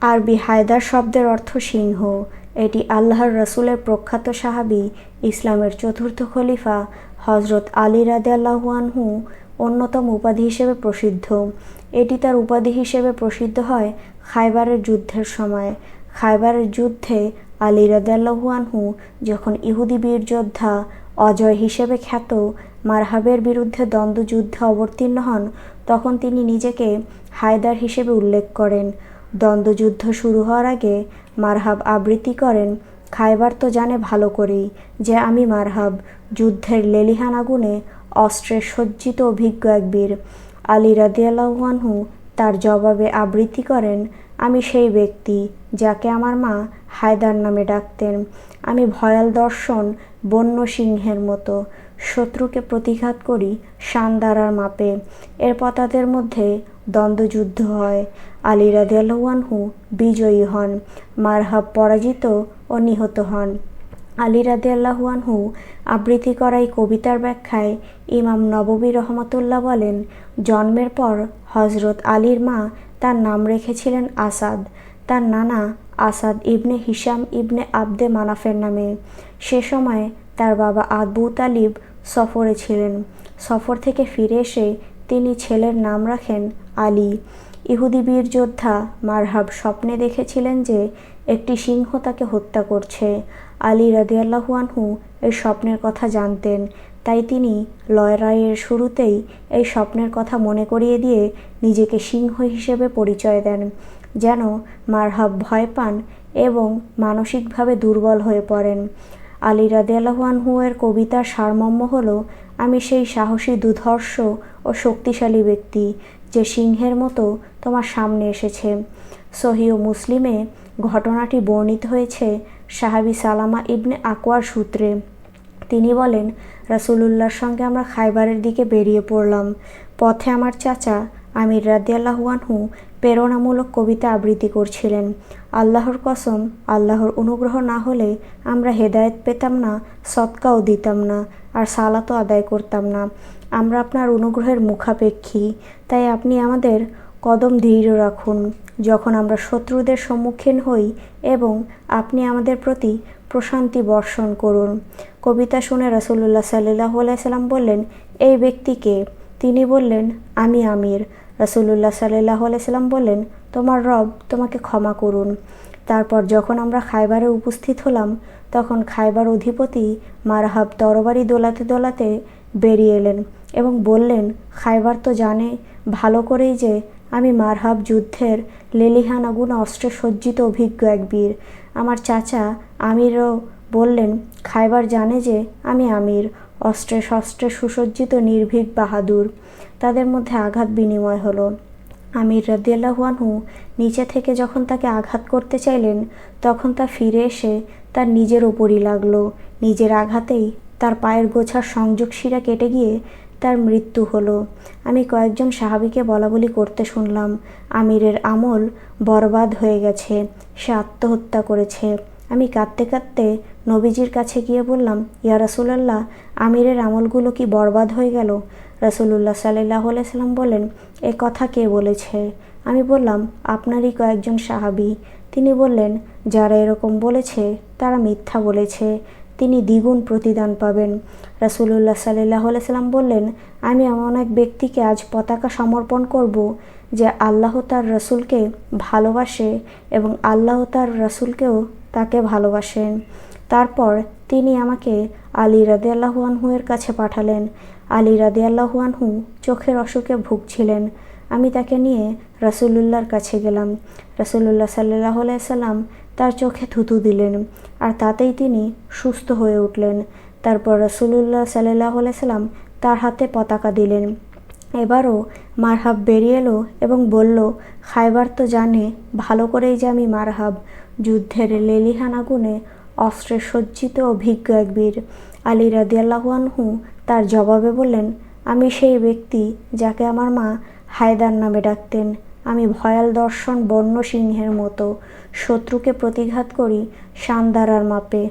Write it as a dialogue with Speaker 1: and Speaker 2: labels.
Speaker 1: আরবি হায়দার শব্দের অর্থ সিংহ। এটি আল্লাহর রসুলের প্রখ্যাত সাহাবি, ইসলামের চতুর্থ খলিফা হজরত আলী রাদে রাদেয়াল্লাহুয়ানহু অন্যতম উপাধি হিসেবে প্রসিদ্ধ। এটি তার উপাধি হিসেবে প্রসিদ্ধ হয় খাইবারের যুদ্ধের সময়। খাইবারের যুদ্ধে আলী রাদেয়াল্লাহুয়ানহু যখন ইহুদি বীর যোদ্ধা অজয় হিসেবে খ্যাত, মারহাবের বিরুদ্ধে দ্বন্দ্বযুদ্ধে অবতীর্ণ হন, তখন তিনি নিজেকে হায়দার হিসেবে উল্লেখ করেন। দ্বন্দ্বযুদ্ধ শুরু হওয়ার আগে মারহাব আবৃত্তি করেন, খাইবার তো জানে ভালো করেই যে আমি মারহাব, যুদ্ধের লেলিহান আগুনে অস্ত্রে সজ্জিত অভিজ্ঞ এক বীর। আলী রাদিয়াল্লাহুয়ানহু তার জবাবে আবৃত্তি করেন, আমি সেই ব্যক্তি যাকে আমার মা হায়দার নামে ডাকতেন। আমি ভয়াল দর্শন বন্য সিংহের মতো। শত্রুকে প্রতিঘাত করি শানদারার মাপে। এরপর তাদের মধ্যে দ্বন্দ্বযুদ্ধ হয়। আলী রাদিয়াল্লাহুয়ানহু বিজয়ী হন, মারহাব পরাজিত ও নিহত হন। আলী রাদিয়াল্লাহুয়ানহু আবৃত্তি করা এই কবিতার ব্যাখ্যায় ইমাম নববী রহমতুল্লাহ বলেন, জন্মের পর হজরত আলীর মা তার নাম রেখেছিলেন আসাদ। তার নানা আসাদ ইবনে হিসাম ইবনে আবদে মানাফের নামে। সে সময় তার বাবা আবু তালিব সফরে ছিলেন। সফর থেকে ফিরে এসে তিনি ছেলের নাম রাখেন আলী। ইহুদি বীর যোদ্ধা মারহাব স্বপ্নে দেখেছিলেন যে একটি সিংহ তাকে হত্যা করছে। আলী রাদিয়াল্লাহুয়ানহু এই স্বপ্নের কথা জানতেন। তাই তিনি লয়রাইয়ের শুরুতেই এই স্বপ্নের কথা মনে করিয়ে দিয়ে নিজেকে সিংহ হিসেবে পরিচয় দেন, যেন মারহাব ভয় পান এবং মানসিকভাবে দুর্বল হয়ে পড়েন। আলী রাদিয়াল্লাহুয়ানহু এর কবিতার সারমর্ম হল, আমি সেই সাহসী দুধর্ষ ও শক্তিশালী ব্যক্তি যে সিংহের মতো তোমার সামনে এসেছে। সহি ও মুসলিমে ঘটনাটি বর্ণিত হয়েছে সাহাবি সালামা ইবনে আকোয়ার সূত্রে। তিনি বলেন, রাসুলুল্লাহর সঙ্গে আমরা খাইবারের দিকে বেরিয়ে পড়লাম। পথে আমার চাচা আমির রাদিয়াল্লাহুয়ানহু প্রেরণামূলক কবিতা আবৃত্তি করছিলেন। আল্লাহর কসম, আল্লাহর অনুগ্রহ না হলে আমরা হেদায়েত পেতাম না, সৎকাও দিতাম না, আর সালাতও আদায় করতাম না। আমরা আপনার অনুগ্রহের মুখাপেক্ষী, তাই আপনি আমাদের কদম দৃঢ় রাখুন। যখন আমরা শত্রুদের সম্মুখীন হই এবং আপনি আমাদের প্রতি প্রশান্তি বর্ষণ করুন। কবিতা শুনে রসুল্লাহ সাল্লাহ সাল্লাম বললেন, এই ব্যক্তিকে তিনি বললেন, আমি আমির। রসুল্লাহ সাল্লাহ সাল্লাম বললেন, তোমার রব তোমাকে ক্ষমা করুন। তারপর যখন আমরা খাইবারে উপস্থিত হলাম, তখন খাইবার অধিপতি মারহাব তরবারি দোলাতে দোলাতে বেরিয়ে এলেন এবং বললেন, খাইবার তো জানে ভালো করেই যে আমি মারহাব যুদ্ধের লেলিহান আগুন অস্ত্রে সজ্জিত অভিজ্ঞ এক বীর। আমার চাচা আমিরও বললেন, খাইবার জানে যে আমি আমির। অস্ত্রে শস্ত্রে সুসজ্জিত নির্ভীক বাহাদুর। তাদের মধ্যে আঘাত বিনিময় হলো। আমির রাদিয়াল্লাহুয়ানহু নিচে থেকে যখন তাকে আঘাত করতে চাইলেন, তখন তা ফিরে এসে তার নিজের ওপরই লাগল। নিজের আঘাতেই তার পায়ের গোছার সংযোগ শিরা কেটে গিয়ে তার মৃত্যু হলো। আমি কয়েকজন সাহাবিকে বলা বলি করতে শুনলাম। আমিরের আমল বরবাদ হয়ে গেছে। সে আত্মহত্যা করেছে। আমি কাঁদতে কাঁদতে নবীজির কাছে গিয়ে বললাম, ইয়া রাসুলাল্লাহ, আমিরের আমলগুলো কি বরবাদ হয়ে গেল? রাসুলুল্লাহ সাল্লাহ সাল্লাম বলেন, এ কথা কে বলেছে? আমি বললাম, আপনারই কয়েকজন সাহাবি। তিনি বললেন, যারা এরকম বলেছে, তারা মিথ্যা বলেছে। তিনি দ্বিগুণ প্রতিদান পাবেন। রাসুলুল্লাহ সাল্লাহ সাল্লাম বললেন, আমি এমন এক ব্যক্তিকে আজ পতাকা সমর্পণ করব, যে আল্লাহ তার রসুলকে ভালোবাসে এবং আল্লাহ তার রসুলকেও তাকে ভালোবাসেন। তারপর তিনি আমাকে আলী রাদে আল্লাহুয়ানহুয়ের কাছে পাঠালেন। আলী রাদে আল্লাহুয়ানহু চোখের অসুখে ভুগছিলেন। আমি তাকে নিয়ে রাসুলুল্লাহর কাছে গেলাম। রাসুলুল্লাহ সাল্লাহ সাল্লাম তার চোখে থুতু দিলেন আর তাতেই তিনি সুস্থ হয়ে উঠলেন। তারপর রসুলুল্লাহ সাল্লাহ সাল্লাম তার হাতে পতাকা দিলেন। এবারও মারহাব বেরিয়ে এলো এবং বলল খাইবার তো জানে, ভালো করেই যে আমি মারহাব। যুদ্ধের লেলিহানা গুণে অস্ত্রে সজ্জিত অভিজ্ঞ এক বীর। আলী রাদিয়াল্লাহুয়ানহু তার জবাবে বললেন, আমি সেই ব্যক্তি যাকে আমার মা হায়দার নামে ডাকতেন। আমি ভয়াল দর্শন বন্য সিংহের মতো। শত্রুকে প্রতিঘাত করি শানদারার মাপে।